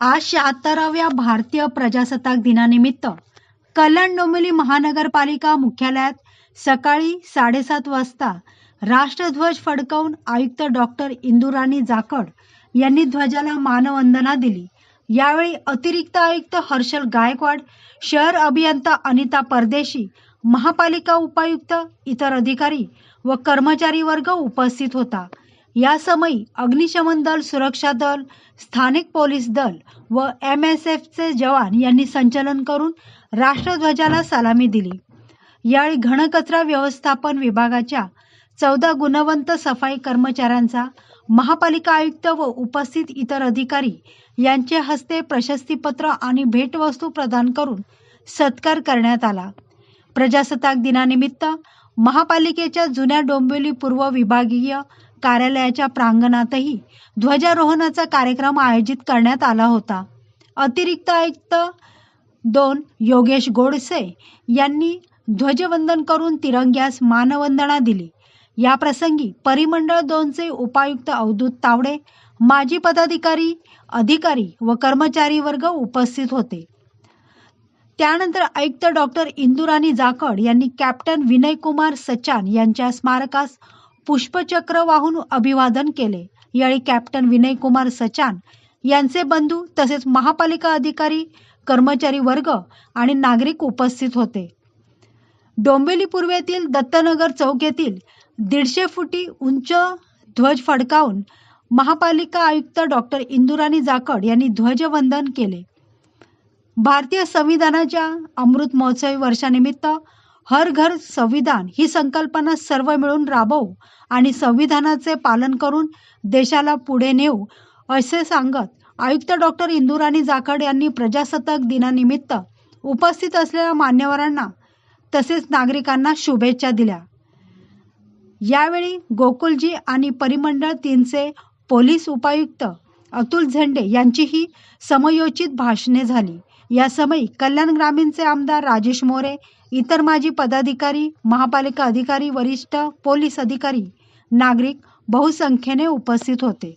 आज शहात्तराव्या भारतीय प्रजासत्ताक दिनानिमित्त कल्याण डोंबिवली महानगरपालिका मुख्यालयात सकाळी साडेसात वाजता राष्ट्रध्वज फडकवून आयुक्त डॉक्टर इंदुराणी जाखड यांनी ध्वजाला मानवंदना दिली. यावेळी अतिरिक्त आयुक्त हर्षल गायकवाड शहर अभियंता अनिता परदेशी महापालिका उपायुक्त इतर अधिकारी व कर्मचारी वर्ग उपस्थित होता. या समयी अग्निशमन दल सुरक्षा दल स्थानिक पोलीस दल व एम एस एफचे जवान यांनी संचलन करून राष्ट्रध्वजाला सलामी दिली. यावेळी घनकचरा व्यवस्थापन विभागाच्या चौदा गुणवंत सफाई कर्मचाऱ्यांचा महापालिका आयुक्त व उपस्थित इतर अधिकारी यांचे हस्ते प्रशस्तीपत्र आणि भेटवस्तू प्रदान करून सत्कार करण्यात आला. प्रजासत्ताक दिनानिमित्त महापालिकेच्या जुन्या डोंबिवली पूर्व विभागीय कार्यालयाच्या प्रांगणातही ध्वजारोहणाचा कार्यक्रम आयोजित करण्यात आला होता. अतिरिक्त आयुक्त दोन योगेश गोडसे यांनी ध्वजवंदन करून तिरंग्यास मानवंदना दिली. या प्रसंगी परिमंडळ दोनचे उपायुक्त अवधूत तावडे माजी पदाधिकारी अधिकारी व कर्मचारी वर्ग उपस्थित होते. त्यानंतर आयुक्त डॉक्टर इंदुराणी जाखड यांनी कॅप्टन विनय कुमार सचान यांच्या स्मारकास पुष्पचक्र वाहून अभिवादन केले. यावेळी कॅप्टन विनय कुमार सचान यांचे बंधू तसेच महापालिका अधिकारी कर्मचारी वर्ग आणि नागरिक उपस्थित होते. डोंबिवली पूर्वेतील दत्तनगर चौक येथील दीडशे फुटी उंच ध्वज फडकावून महापालिका आयुक्त डॉक्टर इंदुराणी जाकड यांनी ध्वजवंदन केले. भारतीय संविधानाच्या अमृत महोत्सवी वर्षानिमित्त हर घर संविधान ही संकल्पना सर्व मिळून राबवू आणि संविधानाचे पालन करून देशाला पुढे नेऊ असे सांगत आयुक्त डॉक्टर इंदुराणी जाखड यांनी प्रजासत्ताक दिनानिमित्त उपस्थित असलेल्या मान्यवरांना तसेच नागरिकांना शुभेच्छा दिल्या. यावेळी गोकुलजी आणि परिमंडळ तीनचे पोलीस उपायुक्त अतुल झेंडे यांचीही समयोचित भाषणे झाली. या समयी कल्याण ग्रामीणचे आमदार राजेश मोरे इतर माजी पदाधिकारी महापालिका अधिकारी वरिष्ठ पोलीस अधिकारी नागरिक बहुसंख्येने उपस्थित होते.